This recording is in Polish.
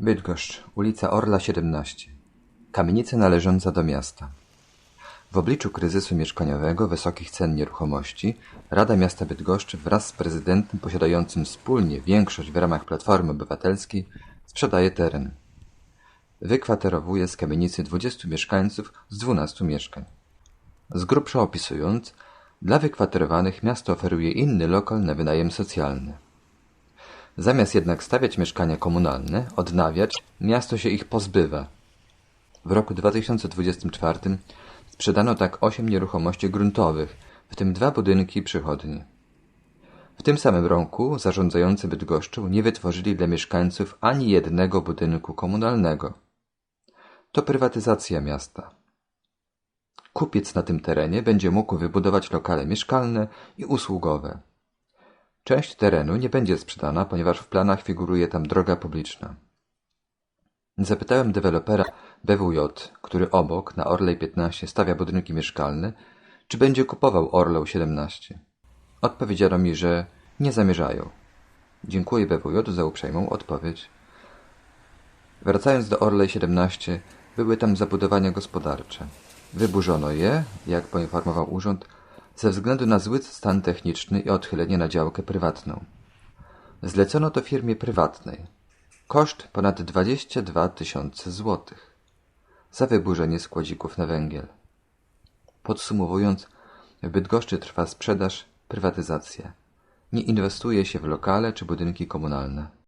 Bydgoszcz, ulica Orla 17. Kamienica należąca do miasta. W obliczu kryzysu mieszkaniowego, wysokich cen nieruchomości, Rada Miasta Bydgoszczy wraz z prezydentem posiadającym wspólnie większość w ramach Platformy Obywatelskiej sprzedaje teren. Wykwaterowuje z kamienicy 20 mieszkańców z 12 mieszkań. Z grubsza opisując, dla wykwaterowanych miasto oferuje inny lokal na wynajem socjalny. Zamiast jednak stawiać mieszkania komunalne, odnawiać, miasto się ich pozbywa. W roku 2024 sprzedano tak 8 nieruchomości gruntowych, w tym dwa budynki przychodni. W tym samym roku zarządzający Bydgoszczą nie wytworzyli dla mieszkańców ani jednego budynku komunalnego. To prywatyzacja miasta. Kupiec na tym terenie będzie mógł wybudować lokale mieszkalne i usługowe. Część terenu nie będzie sprzedana, ponieważ w planach figuruje tam droga publiczna. Zapytałem dewelopera BWJ, który obok, na Orlej 15, stawia budynki mieszkalne, czy będzie kupował Orlę 17. Odpowiedziano mi, że nie zamierzają. Dziękuję BWJ za uprzejmą odpowiedź. Wracając do Orlej 17, były tam zabudowania gospodarcze. Wyburzono je, jak poinformował urząd, ze względu na zły stan techniczny i odchylenie na działkę prywatną. Zlecono to firmie prywatnej. Koszt ponad 22 tysiące złotych za wyburzenie składzików na węgiel. Podsumowując, w Bydgoszczy trwa sprzedaż, prywatyzacja. Nie inwestuje się w lokale czy budynki komunalne.